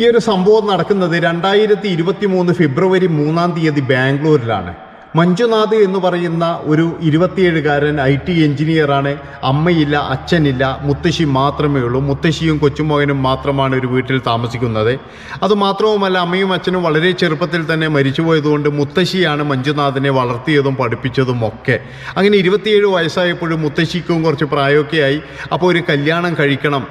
ഈ ഒരു സംഭവം നടക്കുന്നത് രണ്ടായിരത്തി ഇരുപത്തി മൂന്ന് ഫെബ്രുവരി മൂന്നാം തീയതി ബാംഗ്ലൂരിലാണ്. മഞ്ജുനാഥ് എന്ന് പറയുന്ന ഒരു ഇരുപത്തിയേഴുകാരൻ ഐ ടി എഞ്ചിനീയറാണ്. അമ്മയില്ല അച്ഛനില്ല മുത്തശ്ശി മാത്രമേ ഉള്ളൂ. മുത്തശ്ശിയും കൊച്ചുമകനും മാത്രമാണ് ഒരു വീട്ടിൽ താമസിക്കുന്നത്. അതുമാത്രവുമല്ല അമ്മയും അച്ഛനും വളരെ ചെറുപ്പത്തിൽ തന്നെ മരിച്ചുപോയതുകൊണ്ട് മുത്തശ്ശിയാണ് മഞ്ജുനാഥിനെ വളർത്തിയതും പഠിപ്പിച്ചതും ഒക്കെ. അങ്ങനെ ഇരുപത്തിയേഴ് വയസ്സായപ്പോഴും മുത്തശ്ശിക്കും കുറച്ച് പ്രായമൊക്കെ ആയി. അപ്പോൾ ഒരു കല്യാണം കഴിക്കണം.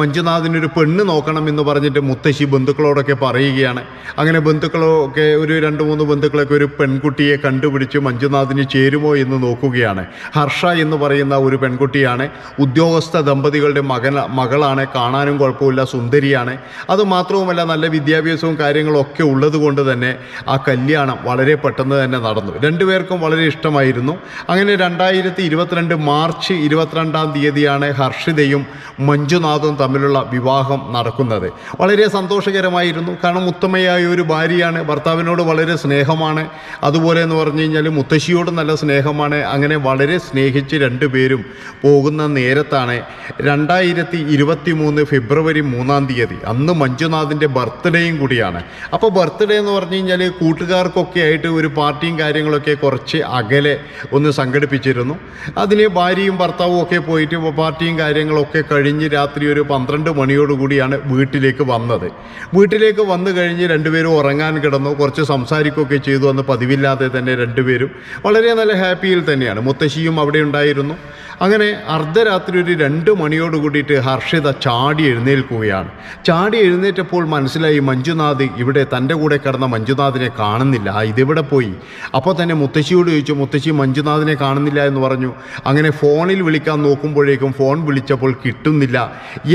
മഞ്ജുനാഥിനൊരു പെണ്ണ് നോക്കണം എന്ന് പറഞ്ഞിട്ട് മുത്തശ്ശി ബന്ധുക്കളോടൊക്കെ പറയുകയാണ്. അങ്ങനെ ബന്ധുക്കളൊക്കെ ഒരു രണ്ട് മൂന്ന് ബന്ധുക്കളൊക്കെ ഒരു പെൺകുട്ടിയെ കണ്ടുപിടിച്ച് മഞ്ജുനാഥിന് ചേരുമോ എന്ന് നോക്കുകയാണ്. ഹർഷ എന്ന് പറയുന്ന ഒരു പെൺകുട്ടിയാണ്. ഉദ്യോഗസ്ഥ ദമ്പതികളുടെ മകൻ മകളാണ്. കാണാനും കുഴപ്പമില്ല. സുന്ദരിയാണ്. അതുമാത്രവുമല്ല നല്ല വിദ്യാഭ്യാസവും കാര്യങ്ങളും ഒക്കെ ഉള്ളത് കൊണ്ട് തന്നെ ആ കല്യാണം വളരെ പെട്ടെന്ന് തന്നെ നടന്നു. രണ്ടുപേർക്കും വളരെ ഇഷ്ടമായിരുന്നു. അങ്ങനെ രണ്ടായിരത്തി ഇരുപത്തിരണ്ട് മാർച്ച് ഇരുപത്തിരണ്ടാം തീയതിയാണ് ഹർഷിതയും മഞ്ജുനാഥും തമ്മിലുള്ള വിവാഹം നടക്കുന്നത്. വളരെ സന്തോഷകരമായിരുന്നു. കാരണം ഉത്തമയായ ഒരു ഭാര്യയാണ്. ഭർത്താവിനോട് വളരെ സ്നേഹമാണ്. അതുപോലെ എന്ന് പറഞ്ഞു കഴിഞ്ഞാൽ മുത്തശ്ശിയോട് നല്ല സ്നേഹമാണ്. അങ്ങനെ വളരെ സ്നേഹിച്ച് രണ്ടുപേരും പോകുന്ന നേരത്താണ് രണ്ടായിരത്തി ഇരുപത്തി മൂന്ന് ഫെബ്രുവരി മൂന്നാം തീയതി. അന്ന് മഞ്ജുനാഥിന്റെ ബർത്ത്ഡേയും കൂടിയാണ്. അപ്പോൾ ബർത്ത്ഡേ എന്ന് പറഞ്ഞു കഴിഞ്ഞാൽ കൂട്ടുകാർക്കൊക്കെ ആയിട്ട് ഒരു പാർട്ടിയും കാര്യങ്ങളൊക്കെ കുറച്ച് അകലെ ഒന്ന് സംഘടിപ്പിച്ചിരുന്നു. അതിന് ഭാര്യയും ഭർത്താവും ഒക്കെ പോയിട്ട് പാർട്ടിയും കാര്യങ്ങളൊക്കെ കഴിഞ്ഞ് രാത്രി ഒരു പന്ത്രണ്ട് മണിയോടുകൂടിയാണ് വീട്ടിലേക്ക് വന്നത്. വീട്ടിലേക്ക് വന്നു കഴിഞ്ഞ് രണ്ടുപേരും ഉറങ്ങാൻ കിടന്നു. കുറച്ച് സംസാരിക്കുകയൊക്കെ ചെയ്തു. അന്ന് പതിവില്ലാതെ തന്നെ രണ്ടുപേരും വളരെ നല്ല ഹാപ്പിയിൽ തന്നെയാണ്. മുത്തശ്ശിയും അവിടെ ഉണ്ടായിരുന്നു. അങ്ങനെ അർദ്ധരാത്രി ഒരു രണ്ട് മണിയോട് കൂടിയിട്ട് ഹർഷിത ചാടി എഴുന്നേൽക്കുകയാണ്. ചാടി എഴുന്നേറ്റപ്പോൾ മനസ്സിലായി മഞ്ജുനാഥ് ഇവിടെ തന്റെ കൂടെ കിടന്ന മഞ്ജുനാഥിനെ കാണുന്നില്ല. ഇതിവിടെ പോയി? അപ്പോൾ തന്നെ മുത്തശ്ശിയോട് ചോദിച്ചു മുത്തശ്ശി മഞ്ജുനാഥിനെ കാണുന്നില്ല എന്ന് പറഞ്ഞു. അങ്ങനെ ഫോണിൽ വിളിക്കാൻ നോക്കുമ്പോഴേക്കും ഫോൺ വിളിച്ചപ്പോൾ കിട്ടുന്നില്ല.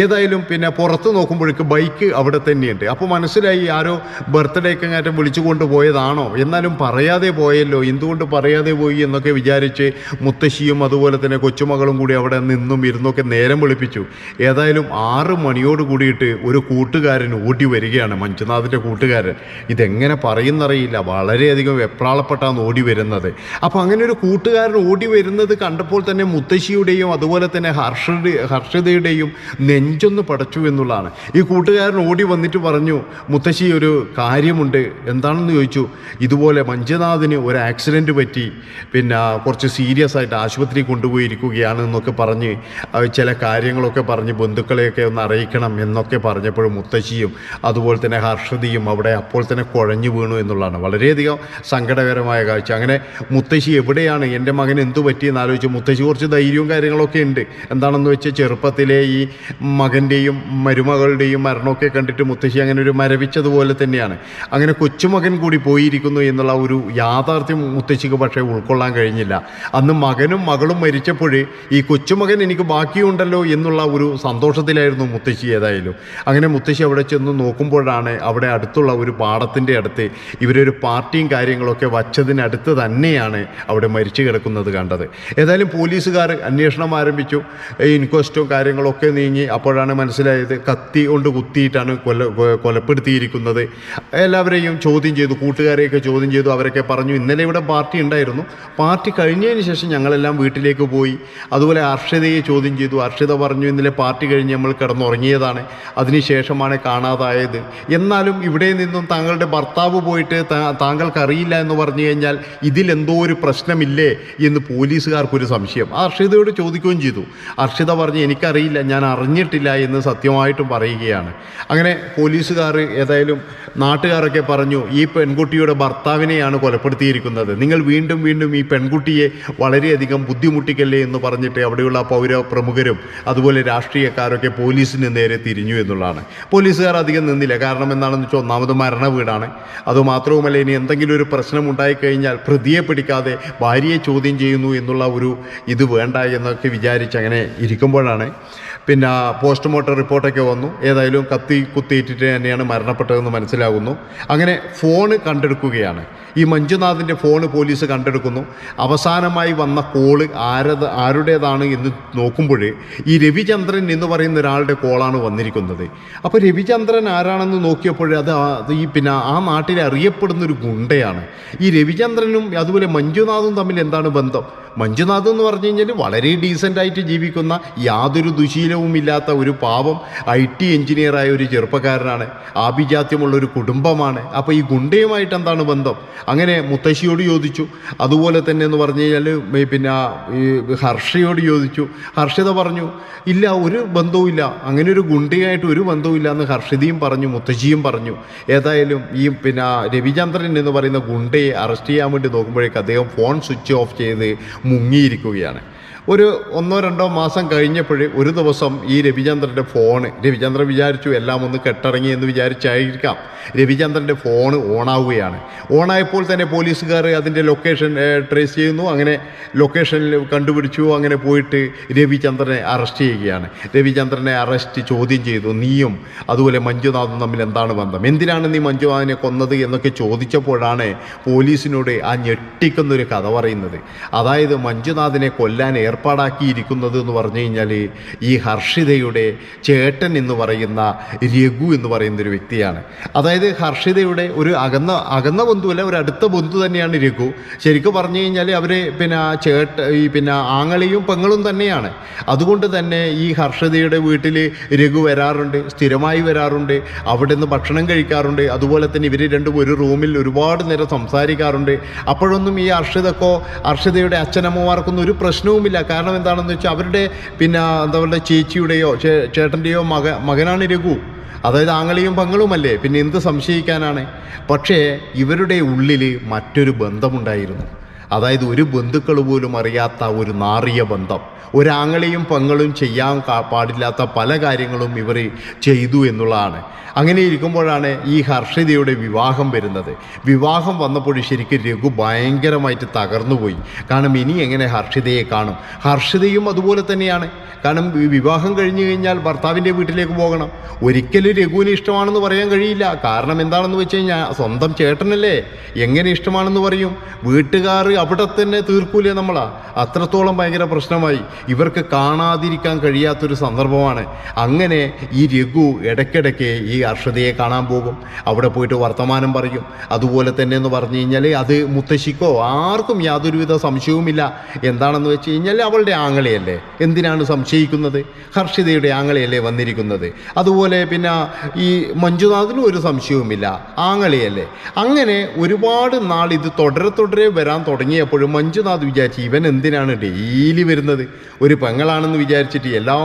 ഏതായാലും പിന്നെ പുറത്ത് നോക്കുമ്പോഴേക്കും ബൈക്ക് അവിടെ തന്നെയുണ്ട്. അപ്പോൾ മനസ്സിലായി ആരോ ബർത്ത്ഡേക്ക് അങ്ങാറ്റം വിളിച്ചു കൊണ്ടുപോയതാണോ? എന്നാലും പറയാതെ പോയല്ലോ. എന്തുകൊണ്ട് പറയാതെ പോയി എന്നൊക്കെ വിചാരിച്ച് മുത്തശ്ശിയും അതുപോലെ തന്നെ കൊച്ചുമകളും കൂടി അവിടെ നിന്നും ഇരുന്നൊക്കെ നേരം വിളിപ്പിച്ചു. ഏതായാലും ആറ് മണിയോട് കൂടിയിട്ട് ഒരു കൂട്ടുകാരൻ ഓടി വരികയാണ് മഞ്ജുനാഥിന്റെ കൂട്ടുകാരൻ. ഇതെങ്ങനെ പറയുന്നറിയില്ല വളരെയധികം വെപ്രാളപ്പെട്ടാണ് ഓടി വരുന്നത്. അപ്പോൾ അങ്ങനെ ഒരു കൂട്ടുകാരൻ ഓടി വരുന്നത് കണ്ടപ്പോൾ തന്നെ മുത്തശ്ശിയുടെയും അതുപോലെ തന്നെ ഹർഷയുടെ ഹർഷിതയുടെയും നെഞ്ചൊന്ന് പടച്ചു എന്നുള്ളതാണ്. ഈ കൂട്ടുകാരൻ ഓടി വന്നിട്ട് പറഞ്ഞു മുത്തശ്ശി ഒരു കാര്യമുണ്ട്. എന്താണെന്ന് ചോദിച്ചു? ഇതുപോലെ മഞ്ജുനാഥിന് ഒരു ആക്സിഡന്റ് പറ്റി. പിന്നെ കുറച്ച് സീരിയസ് ആയിട്ട് ആശുപത്രി കൊണ്ടുപോയിരിക്കുകയാണ് എന്നൊക്കെ പറഞ്ഞ് ചില കാര്യങ്ങളൊക്കെ പറഞ്ഞ് ബന്ധുക്കളെയൊക്കെ ഒന്ന് അറിയിക്കണം എന്നൊക്കെ പറഞ്ഞപ്പോൾ മുത്തശ്ശിയും അതുപോലെ തന്നെ ഹർഷതിയും അവിടെ അപ്പോൾ തന്നെ കുഴഞ്ഞു വീണു എന്നുള്ളതാണ്. വളരെയധികം സങ്കടകരമായ കാഴ്ച. അങ്ങനെ മുത്തശ്ശി എവിടെയാണ്? എന്റെ മകൻ എന്തു പറ്റിയെന്ന് ആലോചിച്ച് മുത്തശ്ശി കുറച്ച് ധൈര്യവും കാര്യങ്ങളൊക്കെ ഉണ്ട്. എന്താണെന്ന് വെച്ചാൽ ചെറുപ്പത്തിലെ ഈ മകന്റെയും മരുമകളുടെയും മരണമൊക്കെ കണ്ടിട്ട് മുത്തശ്ശി അങ്ങനെ ഒരു മരവിച്ചതുപോലെ തന്നെയാണ്. അങ്ങനെ കൊച്ചുമകൻ കൂടി പോയിരിക്കുന്നു എന്നുള്ള ഒരു യാഥാർത്ഥ്യം മുത്തശ്ശിക്ക് പക്ഷേ ഉൾക്കൊള്ളാൻ കഴിഞ്ഞില്ല. അന്ന് മകനും മകളും മരിച്ചപ്പോഴേ ഈ കൊച്ചുമകൻ എനിക്ക് ബാക്കിയുണ്ടല്ലോ എന്നുള്ള ഒരു സന്തോഷത്തിലായിരുന്നു മുത്തശ്ശി ഏതായാലും. അങ്ങനെ മുത്തശ്ശി അവിടെ ചെന്ന് നോക്കുമ്പോഴാണ് അവിടെ അടുത്തുള്ള ഒരു പാടത്തിന്റെ അടുത്ത് ഇവരൊരു പാർട്ടിയും കാര്യങ്ങളൊക്കെ വച്ചതിനടുത്ത് തന്നെയാണ് അവിടെ മരിച്ചു കിടക്കുന്നത് കണ്ടത്. ഏതായാലും പോലീസുകാർ അന്വേഷണം ആരംഭിച്ചു. ഇൻക്വസ്റ്റും കാര്യങ്ങളൊക്കെ നീങ്ങി അപ്പോഴാണ് മനസ്സിലായത് കത്തി കൊണ്ട് കുത്തിയിട്ടാണ് കൊല കൊലപ്പെടുത്തിയിരിക്കുന്നത്. എല്ലാവരെയും ചോദ്യം ചെയ്തു കൂട്ടുകാരെയൊക്കെ ചോദ്യം ചെയ്തു അവരൊക്കെ പറഞ്ഞു ഇന്നലെ ഇവിടെ പാർട്ടി ഉണ്ടായിരുന്നു. പാർട്ടി കഴിഞ്ഞതിന് ശേഷം ഞങ്ങളെല്ലാം വീട്ടിലേക്ക് പോയി. അതുപോലെ അർഷിതയെ ചോദ്യം ചെയ്തു. അർഷിത പറഞ്ഞു ഇന്നലെ പാർട്ടി കഴിഞ്ഞ് നമ്മൾ കിടന്നുറങ്ങിയതാണ്. അതിനുശേഷമാണ് കാണാതായത്. എന്നാലും ഇവിടെ നിന്നും താങ്കളുടെ ഭർത്താവ് പോയിട്ട് താങ്കൾക്കറിയില്ല എന്ന് പറഞ്ഞു കഴിഞ്ഞാൽ ഇതിലെന്തോ ഒരു പ്രശ്നമില്ലേ എന്ന് പോലീസുകാർക്കൊരു സംശയം. ആ അർഷിതയോട് ചോദിക്കുകയും ചെയ്തു. അർഷിത പറഞ്ഞു എനിക്കറിയില്ല ഞാൻ അറിഞ്ഞിട്ടില്ല എന്ന് സത്യമായിട്ടും പറയുകയാണ്. അങ്ങനെ പോലീസുകാർ ഏതായാലും നാട്ടുകാരൊക്കെ പറഞ്ഞു ഈ പെൺകുട്ടിയുടെ ഭർത്താവിനെയാണ് കൊലപ്പെടുത്തിയിരിക്കുന്നത്. നിങ്ങൾ വീണ്ടും വീണ്ടും ഈ പെൺകുട്ടിയെ വളരെയധികം ബുദ്ധിമുട്ടിക്കല്ലേ എന്ന് പറഞ്ഞിട്ട് അവിടെയുള്ള പൗര പ്രമുഖരും അതുപോലെ രാഷ്ട്രീയക്കാരൊക്കെ പോലീസിന് നേരെ തിരിഞ്ഞു എന്നുള്ളതാണ്. പോലീസുകാർ അധികം നിന്നില്ല. കാരണം എന്താണെന്ന് വെച്ചാൽ ഒന്നാമത് മരണ വീടാണ്. അതുമാത്രവുമല്ല ഇനി എന്തെങ്കിലും ഒരു പ്രശ്നം ഉണ്ടായിക്കഴിഞ്ഞാൽ പ്രതിയെ പിടിക്കാതെ ഭാര്യയെ ചോദ്യം ചെയ്യുന്നു എന്നുള്ള ഒരു ഇത് വേണ്ട എന്നൊക്കെ വിചാരിച്ച് അങ്ങനെ ഇരിക്കുമ്പോഴാണ്. പിന്നെ പോസ്റ്റ്മോർട്ടം റിപ്പോർട്ടൊക്കെ വന്നു. ഏതായാലും കത്തി കുത്തിയിട്ടിട്ട് തന്നെയാണ് മരണപ്പെട്ടതെന്ന് മനസ്സിലാകുന്നു. അങ്ങനെ ഫോണ് കണ്ടെടുക്കുകയാണ്. ഈ മഞ്ജുനാഥിന്റെ ഫോണ് പോലീസ് കണ്ടെടുക്കുന്നു. അവസാനമായി വന്ന കോൾ ആരത് ആരുടേതാണ് എന്ന് നോക്കുമ്പോൾ ഈ രവിചന്ദ്രൻ എന്ന് പറയുന്ന ഒരാളുടെ കോളാണ് വന്നിരിക്കുന്നത്. അപ്പോൾ രവിചന്ദ്രൻ ആരാണെന്ന് നോക്കിയപ്പോൾ അത് ഈ പിന്നെ ആ നാട്ടിൽ അറിയപ്പെടുന്ന ഒരു ഗുണ്ടയാണ്. ഈ രവിചന്ദ്രനും അതുപോലെ മഞ്ജുനാഥും തമ്മിൽ എന്താണ് ബന്ധം? മഞ്ജുനാഥ് എന്ന് പറഞ്ഞു കഴിഞ്ഞാൽ വളരെ ഡീസന്റ് ആയിട്ട് ജീവിക്കുന്ന യാതൊരു ദുശീലവും ഇല്ലാത്ത ഒരു പാവം ഐ ടി എഞ്ചിനീയറായ ഒരു ചെറുപ്പക്കാരനാണ്. ആഭിജാത്യമുള്ള ഒരു കുടുംബമാണ്. അപ്പോൾ ഈ ഗുണ്ടയുമായിട്ട് എന്താണ് ബന്ധം? അങ്ങനെ മുത്തശ്ശിയോട് ചോദിച്ചു. അതുപോലെ തന്നെ എന്ന് പറഞ്ഞു കഴിഞ്ഞാൽ പിന്നെ ഈ ഹർഷയോട് ചോദിച്ചു. ഹർഷിത പറഞ്ഞു ഇല്ല ഒരു ബന്ധവുമില്ല അങ്ങനെ ഒരു ഗുണ്ടയായിട്ട് ഒരു ബന്ധവുമില്ല എന്ന് ഹർഷിതയും പറഞ്ഞു മുത്തശ്ശിയും പറഞ്ഞു. ഏതായാലും ഈ പിന്നെ രവിചന്ദ്രൻ എന്ന് പറയുന്ന ഗുണ്ടയെ അറസ്റ്റ് ചെയ്യാൻ വേണ്ടി നോക്കുമ്പോഴേക്കും അദ്ദേഹം ഫോൺ സ്വിച്ച് ഓഫ് ചെയ്ത് മുങ്ങിയിരിക്കുകയാണ്. ഒരു ഒന്നോ രണ്ടോ മാസം കഴിഞ്ഞപ്പോഴേ ഒരു ദിവസം ഈ രവിചന്ദ്രന്റെ ഫോണ് രവിചന്ദ്രൻ വിചാരിച്ചു എല്ലാം ഒന്ന് കെട്ടിറങ്ങി എന്ന് വിചാരിച്ചായിരിക്കാം. രവിചന്ദ്രന്റെ ഫോണ് ഓണാവുകയാണ്. ഓണായപ്പോൾ തന്നെ പോലീസുകാർ അതിന്റെ ലൊക്കേഷൻ ട്രേസ് ചെയ്യുന്നു. അങ്ങനെ ലൊക്കേഷനിൽ കണ്ടുപിടിച്ചു. അങ്ങനെ പോയിട്ട് രവിചന്ദ്രനെ അറസ്റ്റ് ചെയ്യുകയാണ്. രവിചന്ദ്രനെ അറസ്റ്റ് ചോദ്യം ചെയ്തു. നീയും അതുപോലെ മഞ്ജുനാഥും തമ്മിൽ എന്താണ് ബന്ധം? എന്തിനാണ് നീ മഞ്ജുനാഥിനെ കൊന്നത്? എന്നൊക്കെ ചോദിച്ചപ്പോഴാണ് പോലീസിനോട് ആ ഞെട്ടിക്കുന്നൊരു കഥ പറയുന്നത്. അതായത് മഞ്ജുനാഥിനെ കൊല്ലാൻ ഏർപ്പാടാക്കിയിരിക്കുന്നത് എന്ന് പറഞ്ഞു കഴിഞ്ഞാൽ ഈ ഹർഷിതയുടെ ചേട്ടൻ എന്ന് പറയുന്ന രഘു എന്ന് പറയുന്ന ഒരു വ്യക്തിയാണ്. അതായത് ഹർഷിതയുടെ ഒരു അകന്ന അകന്ന ബന്ധുവല്ല ഒരു അടുത്ത ബന്ധു തന്നെയാണ് രഘു. ശരിക്കും പറഞ്ഞു കഴിഞ്ഞാൽ അവർ പിന്നെ ചേട്ട ഈ പിന്നെ ആങ്ങളിയും പെങ്ങളും തന്നെയാണ്. അതുകൊണ്ട് തന്നെ ഈ ഹർഷിതയുടെ വീട്ടിൽ രഘു വരാറുണ്ട് സ്ഥിരമായി വരാറുണ്ട് അവിടെ നിന്ന് ഭക്ഷണം കഴിക്കാറുണ്ട് അതുപോലെ തന്നെ ഇവർ രണ്ടും ഒരു റൂമിൽ ഒരുപാട് നേരം സംസാരിക്കാറുണ്ട്. അപ്പോഴൊന്നും ഈ ഹർഷിതക്കോ ഹർഷിതയുടെ അച്ഛനമ്മമാർക്കൊന്നും ഒരു പ്രശ്നവുമില്ല. കാരണം എന്താണെന്ന് വെച്ചാൽ അവരുടെ പിന്നെ എന്താ പറയുക ചേച്ചിയുടെയോ ചേട്ടന്റെയോ മക മകനാണ് രഘു. അതായത് ആങ്ങളിയും പങ്ങളുമല്ലേ? പിന്നെ എന്ത് സംശയിക്കാനാണ്? പക്ഷേ ഇവരുടെ ഉള്ളിൽ മറ്റൊരു ബന്ധമുണ്ടായിരുന്നു. അതായത് ഒരു ബന്ധുക്കൾ പോലും അറിയാത്ത ഒരു നാറിയ ബന്ധം. ഒരാങ്ങളെയും പങ്ങളും ചെയ്യാൻ പാടില്ലാത്ത പല കാര്യങ്ങളും ഇവർ ചെയ്തു എന്നുള്ളതാണ്. അങ്ങനെ ഇരിക്കുമ്പോഴാണ് ഈ ഹർഷിതയുടെ വിവാഹം വരുന്നത്. വിവാഹം വന്നപ്പോൾ ശരിക്കും രഘു ഭയങ്കരമായിട്ട് തകർന്നുപോയി. കാരണം ഇനി എങ്ങനെ ഹർഷിതയെ കാണും? ഹർഷിതയും അതുപോലെ തന്നെയാണ്. കാരണം വിവാഹം കഴിഞ്ഞു കഴിഞ്ഞാൽ ഭർത്താവിന്റെ വീട്ടിലേക്ക് പോകണം. ഒരിക്കലും രഘുവിന് ഇഷ്ടമാണെന്ന് പറയാൻ കഴിയില്ല. കാരണം എന്താണെന്ന് വെച്ച് കഴിഞ്ഞാൽ സ്വന്തം ചേട്ടനല്ലേ? എങ്ങനെ ഇഷ്ടമാണെന്ന് പറയും? വീട്ടുകാർ അവിടെ തന്നെ തീർക്കൂലേ നമ്മളാ? അത്രത്തോളം ഭയങ്കര പ്രശ്നമായി. ഇവർക്ക് കാണാതിരിക്കാൻ കഴിയാത്തൊരു സന്ദർഭമാണ്. അങ്ങനെ ഈ രഘു ഇടയ്ക്കിടയ്ക്ക് ഈ അർഷതയെ കാണാൻ പോകും. അവിടെ പോയിട്ട് വർത്തമാനം പറയും. അതുപോലെ തന്നെ എന്ന് പറഞ്ഞു കഴിഞ്ഞാൽ അത് മുത്തശ്ശിക്കോ ആർക്കും യാതൊരുവിധ സംശയവുമില്ല. എന്താണെന്ന് വെച്ച് കഴിഞ്ഞാൽ അവളുടെ ആങ്ങളെയല്ലേ? എന്തിനാണ് സംശയിക്കുന്നത്? ഹർഷിതയുടെ ആങ്ങളെയല്ലേ വന്നിരിക്കുന്നത്? അതുപോലെ പിന്നെ ഈ മഞ്ജുനാഥിനും ഒരു സംശയവുമില്ല. ആങ്ങളെയല്ലേ? അങ്ങനെ ഒരുപാട് നാൾ ഇത് തുടരെ തുടരെ വരാൻ തുടങ്ങിയപ്പോഴും മഞ്ജുനാഥ് വിചാരിച്ചു ഇവൻ എന്തിനാണ് ഡെയിലി വരുന്നത്? ഒരു പെങ്ങളാണെന്ന് വിചാരിച്ചിട്ട് എല്ലാ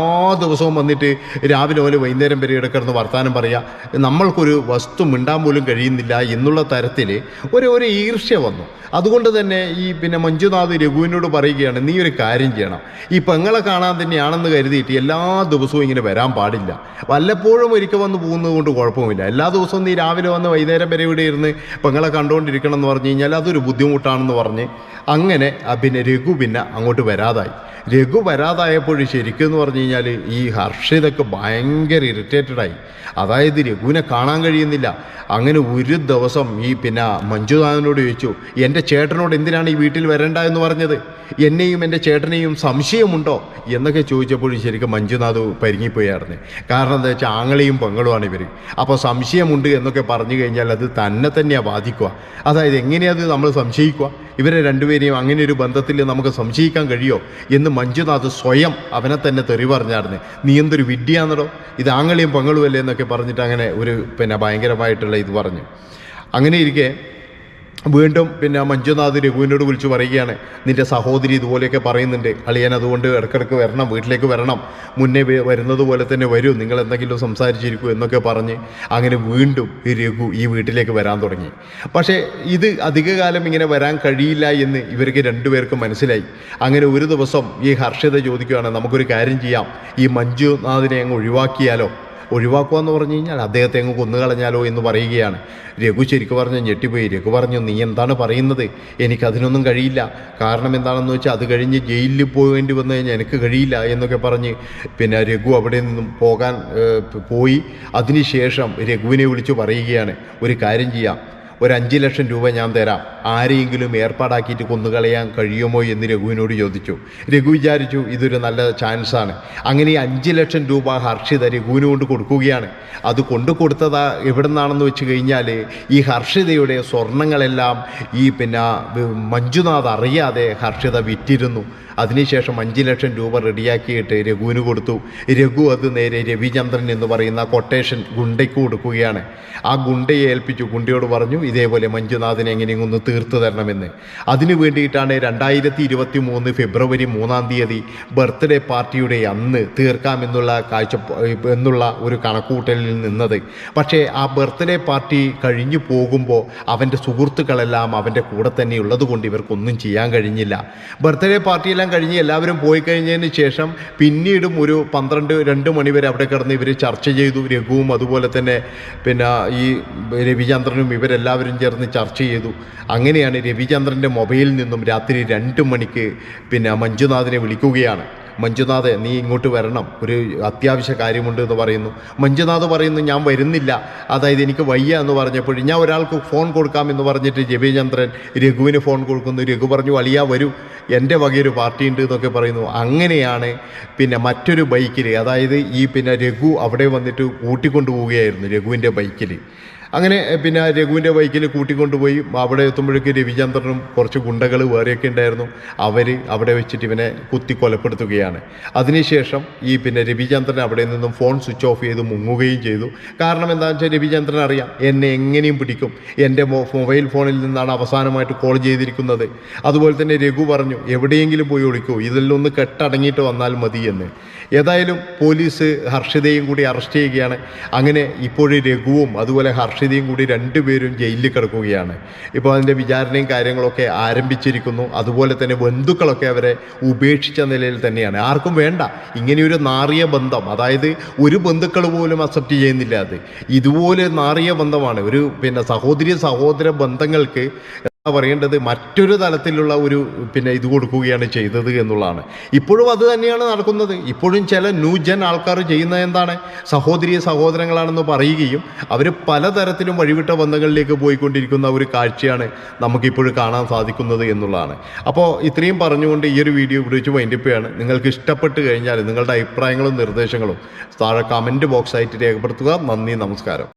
ദിവസവും വന്നിട്ട് രാവിലെ പോലെ വൈകുന്നേരം വരെ ഇടക്കിടന്ന് വർത്താനം പറയുക നമ്മൾക്കൊരു വസ്തു മിണ്ടാൻ പോലും കഴിയുന്നില്ല എന്നുള്ള തരത്തിൽ ഒരു ഒരു ഈർഷ്യ വന്നു. അതുകൊണ്ട് തന്നെ ഈ പിന്നെ മഞ്ജുനാഥ് രഘുവിനോട് പറയുകയാണ് നീ ഒരു കാര്യം ചെയ്യണം. ഈ പെങ്ങളെ കാണാൻ തന്നെയാണെന്ന് കരുതിയിട്ട് എല്ലാ ദിവസവും ഇങ്ങനെ വരാൻ പാടില്ല. വല്ലപ്പോഴും ഒരിക്കൽ വന്ന് പോകുന്നത് കൊണ്ട് കുഴപ്പമില്ല. എല്ലാ ദിവസവും നീ രാവിലെ വന്ന് വൈകുന്നേരം വരെ ഇവിടെ ഇരുന്ന് പെങ്ങളെ കണ്ടുകൊണ്ടിരിക്കണം എന്ന് പറഞ്ഞു കഴിഞ്ഞാൽ അതൊരു ബുദ്ധിമുട്ടാണെന്ന് പറഞ്ഞ് അങ്ങനെ അഭിന രഘു പിന്നെ അങ്ങോട്ട് വരാതായി. രഘു വരാതായപ്പോൾ ശരിക്കും എന്ന് പറഞ്ഞു കഴിഞ്ഞാൽ ഈ ഹർഷിതൊക്കെ ഭയങ്കര ഇറിറ്റേറ്റഡായി അതായത് രഘുവിനെ കാണാൻ കഴിയുന്നില്ല. അങ്ങനെ ഒരു ദിവസം ഈ പിന്നെ മഞ്ജുനാഥനോട് ചോദിച്ചു എന്റെ ചേട്ടനോട് എന്തിനാണ് ഈ വീട്ടിൽ വരേണ്ട എന്ന് പറഞ്ഞത്? എന്നെയും എന്റെ ചേട്ടനെയും സംശയമുണ്ടോ? എന്നൊക്കെ ചോദിച്ചപ്പോൾ ശരിക്കും മഞ്ജുനാഥ് പരിങ്ങിപ്പോയായിരുന്നു. കാരണം എന്താ വെച്ചാൽ ആങ്ങളെയും പെങ്ങളുമാണ് ഇവർ അപ്പോൾ സംശയമുണ്ട് എന്നൊക്കെ പറഞ്ഞു കഴിഞ്ഞാൽ അത് തന്നെ തന്നെയാണ് ബാധിക്കുക. അതായത് എങ്ങനെയത് നമ്മൾ സംശയിക്കുക? ഇവരെ രണ്ടുപേരെയും അങ്ങനെ ഒരു ബന്ധത്തിൽ നമുക്ക് സംശയിക്കാൻ കഴിയോ? എന്ന് മഞ്ജുനാഥ് സ്വയം അവനെ തന്നെ തെറി പറഞ്ഞായിരുന്നു നീ എന്തൊരു വിഡ്ഢിയാണെന്നോ ഇത് ആങ്ങളെയും പങ്ങളുമല്ലേ? എന്നൊക്കെ പറഞ്ഞിട്ട് അങ്ങനെ ഒരു പിന്നെ ഭയങ്കരമായിട്ടുള്ള ഇത് പറഞ്ഞു. അങ്ങനെ ഇരിക്കെ വീണ്ടും പിന്നെ മഞ്ജുനാഥ് രഘുവിനോട് വിളിച്ച് പറയുകയാണ് നിന്റെ സഹോദരി ഇതുപോലെയൊക്കെ പറയുന്നുണ്ട്. അളിയൻ അതുകൊണ്ട് ഇടക്കിടക്ക് വരണം വീട്ടിലേക്ക് വരണം. മുന്നേ വരുന്നത് പോലെ തന്നെ വരൂ. നിങ്ങൾ എന്തെങ്കിലും സംസാരിച്ചിരിക്കൂ എന്നൊക്കെ പറഞ്ഞ് അങ്ങനെ വീണ്ടും ഈ രഘു ഈ വീട്ടിലേക്ക് വരാൻ തുടങ്ങി. പക്ഷേ ഇത് അധികകാലം ഇങ്ങനെ വരാൻ കഴിയില്ല എന്ന് ഇവർക്ക് രണ്ടുപേർക്കും മനസ്സിലായി. അങ്ങനെ ഒരു ദിവസം ഈ ഹർഷിത ചോദിക്കുകയാണ് നമുക്കൊരു കാര്യം ചെയ്യാം. ഈ മഞ്ജുനാഥിനെ അങ്ങ് ഒഴിവാക്കിയാലോ? ഒഴിവാക്കുക എന്ന് പറഞ്ഞു കഴിഞ്ഞാൽ അദ്ദേഹത്തെ അങ്ങ് കൊന്നുകളഞ്ഞാലോ എന്ന് പറയുകയാണ്. രഘു ശരിക്കു പറഞ്ഞ് ഞെട്ടിപ്പോയി. രഘു പറഞ്ഞു നീ എന്താണ് പറയുന്നത്? എനിക്കതിനൊന്നും കഴിയില്ല. കാരണം എന്താണെന്ന് വെച്ചാൽ അത് കഴിഞ്ഞ് ജയിലിൽ പോകേണ്ടി വന്നു കഴിഞ്ഞാൽ എനിക്ക് കഴിയില്ല എന്നൊക്കെ പറഞ്ഞ് പിന്നെ രഘു അവിടെ നിന്നും പോകാൻ പോയി. അതിനുശേഷം രഘുവിനെ വിളിച്ചു പറയുകയാണ് ഒരു കാര്യം ചെയ്യാം. ഒരു അഞ്ച് ലക്ഷം രൂപ ഞാൻ തരാം. ആരെയെങ്കിലും ഏർപ്പാടാക്കിയിട്ട് കൊന്നുകളയാൻ കഴിയുമോ എന്ന് രഘുവിനോട് ചോദിച്ചു. രഘു വിചാരിച്ചു ഇതൊരു നല്ല ചാൻസാണ് അങ്ങനെ അഞ്ച് ലക്ഷം രൂപ ഹർഷിത രഘുവിന് കൊണ്ട് കൊടുക്കുകയാണ്. അത് കൊണ്ടു കൊടുത്തത് എവിടെ നിന്നാണെന്ന് വെച്ച് കഴിഞ്ഞാൽ ഈ ഹർഷിതയുടെ സ്വർണങ്ങളെല്ലാം ഈ പിന്നെ മഞ്ജുനാഥ് അറിയാതെ ഹർഷിത വിറ്റിരുന്നു. അതിനുശേഷം അഞ്ച് ലക്ഷം രൂപ റെഡിയാക്കിയിട്ട് രഘുവിന് കൊടുത്തു. രഘു അത് നേരെ രവിചന്ദ്രൻ എന്ന് പറയുന്ന കൊട്ടേഷൻ ഗുണ്ടയ്ക്ക് കൊടുക്കുകയാണ്. ആ ഗുണ്ടയെ ഏൽപ്പിച്ചു. ഗുണ്ടയോട് പറഞ്ഞു ഇതേപോലെ മഞ്ജുനാഥിനെ എങ്ങനെയും ഒന്ന് തീർത്തു തരണമെന്ന്. അതിനു വേണ്ടിയിട്ടാണ് രണ്ടായിരത്തി ഇരുപത്തി മൂന്ന് ഫെബ്രുവരി മൂന്നാം തീയതി ബർത്ത്ഡേ പാർട്ടിയുടെ അന്ന് തീർക്കാമെന്നുള്ള കാഴ്ച എന്നുള്ള ഒരു കണക്കൂട്ടലിൽ നിന്നത്. പക്ഷേ ആ ബർത്ത്ഡേ പാർട്ടി കഴിഞ്ഞു പോകുമ്പോൾ അവന്റെ സുഹൃത്തുക്കളെല്ലാം അവന്റെ കൂടെ തന്നെ ഉള്ളതുകൊണ്ട് ഇവർക്കൊന്നും ചെയ്യാൻ കഴിഞ്ഞില്ല. ബർത്ത്ഡേ പാർട്ടിയെല്ലാം കഴിഞ്ഞ് എല്ലാവരും പോയി കഴിഞ്ഞതിന് ശേഷം പിന്നീടും ഒരു പന്ത്രണ്ട് രണ്ട് മണിവരെ അവിടെ കിടന്ന് ഇവർ ചർച്ച ചെയ്തു. രഘുവും അതുപോലെ തന്നെ പിന്നെ ഈ രവിചന്ദ്രനും ഇവരെല്ലാവരും ചേർന്ന് ചർച്ച ചെയ്തു. അങ്ങനെയാണ് രവിചന്ദ്രന്റെ മൊബൈലിൽ നിന്നും രാത്രി രണ്ട് മണിക്ക് പിന്നെ മഞ്ജുനാഥിനെ വിളിക്കുകയാണ്. മഞ്ജുനാഥ് നീ ഇങ്ങോട്ട് വരണം. ഒരു അത്യാവശ്യ കാര്യമുണ്ട് എന്ന് പറയുന്നു. മഞ്ജുനാഥ് പറയുന്നു ഞാൻ വരുന്നില്ല. അതായത് എനിക്ക് വയ്യ എന്ന് പറഞ്ഞപ്പോൾ ഞാൻ ഒരാൾക്ക് ഫോൺ കൊടുക്കാമെന്ന് പറഞ്ഞിട്ട് രവിചന്ദ്രൻ രഘുവിന് ഫോൺ കൊടുക്കുന്നു. രഘു പറഞ്ഞു വലിയ വരൂ. എന്റെ വകയൊരു പാർട്ടി ഉണ്ട് എന്നൊക്കെ പറയുന്നു. അങ്ങനെയാണ് പിന്നെ മറ്റൊരു ബൈക്കിൽ അതായത് ഈ പിന്നെ രഘു അവിടെ വന്നിട്ട് കൂട്ടിക്കൊണ്ടു പോവുകയായിരുന്നു രഘുവിന്റെ ബൈക്കിൽ അങ്ങനെ പിന്നെ രഘുവിന്റെ ബൈക്കിൽ കൂട്ടിക്കൊണ്ടുപോയി അവിടെ എത്തുമ്പോഴേക്ക് രവിചന്ദ്രനും കുറച്ച് ഗുണ്ടകൾ വേറെയൊക്കെ ഉണ്ടായിരുന്നു. അവർ അവിടെ വെച്ചിട്ട് ഇവനെ കുത്തി കൊലപ്പെടുത്തുകയാണ്. അതിനുശേഷം ഈ പിന്നെ രവിചന്ദ്രൻ അവിടെ നിന്നും ഫോൺ സ്വിച്ച് ഓഫ് ചെയ്ത് മുങ്ങുകയും ചെയ്തു. കാരണം എന്താണെന്ന് വെച്ചാൽ രവിചന്ദ്രൻ അറിയാം എന്നെ എങ്ങനെയും പിടിക്കും. എന്റെ മൊബൈൽ ഫോണിൽ നിന്നാണ് അവസാനമായിട്ട് കോൾ ചെയ്തിരിക്കുന്നത്. അതുപോലെ തന്നെ രഘു പറഞ്ഞു എവിടെയെങ്കിലും പോയി ഒളിക്കൂ. ഇതിലൊന്ന് കെട്ടടങ്ങിയിട്ട് വന്നാൽ മതി എന്ന്. ഏതായാലും പോലീസ് ഹർഷിതയും കൂടി അറസ്റ്റ് ചെയ്യുകയാണ്. അങ്ങനെ ഇപ്പോഴും രഘുവും അതുപോലെ ഹർഷിതയും കൂടി രണ്ടുപേരും ജയിലിൽ കിടക്കുകയാണ്. ഇപ്പോൾ അതിന്റെ വിചാരണയും കാര്യങ്ങളൊക്കെ ആരംഭിച്ചിരിക്കുന്നു. അതുപോലെ തന്നെ ബന്ധുക്കളൊക്കെ അവരെ ഉപേക്ഷിച്ച നിലയിൽ തന്നെയാണ്. ആർക്കും വേണ്ട. ഇങ്ങനെയൊരു നാറിയ ബന്ധം. അതായത് ഒരു ബന്ധുക്കൾ പോലും അക്സെപ്റ്റ് ചെയ്യുന്നില്ല അത്. ഇതുപോലെ നാറിയ ബന്ധമാണ്. ഒരു പിന്നെ സഹോദരി സഹോദര ബന്ധങ്ങൾക്ക് പറയേണ്ടത് മറ്റൊരു തലത്തിലുള്ള ഒരു പിന്നെ ഇത് കൊടുക്കുകയാണ് ചെയ്തത് എന്നുള്ളതാണ്. ഇപ്പോഴും അത് തന്നെയാണ് നടക്കുന്നത്. ഇപ്പോഴും ചില ന്യൂജൻ ആൾക്കാർ ചെയ്യുന്ന എന്താണ്? സഹോദരി സഹോദരങ്ങളാണെന്ന് പറയുകയും അവർ പലതരത്തിലും വഴിവിട്ട ബന്ധങ്ങളിലേക്ക് പോയിക്കൊണ്ടിരിക്കുന്ന ഒരു കാഴ്ചയാണ് നമുക്കിപ്പോഴും കാണാൻ സാധിക്കുന്നത് എന്നുള്ളതാണ്. അപ്പോൾ ഇത്രയും പറഞ്ഞുകൊണ്ട് ഈ ഒരു വീഡിയോ ഇവിടെ വെച്ച് വൈൻഡിപ്പയാണ് നിങ്ങൾക്ക് ഇഷ്ടപ്പെട്ട് കഴിഞ്ഞാൽ നിങ്ങളുടെ അഭിപ്രായങ്ങളും നിർദ്ദേശങ്ങളും താഴെ കമന്റ് ബോക്സായിട്ട് രേഖപ്പെടുത്തുക. നന്ദി നമസ്കാരം.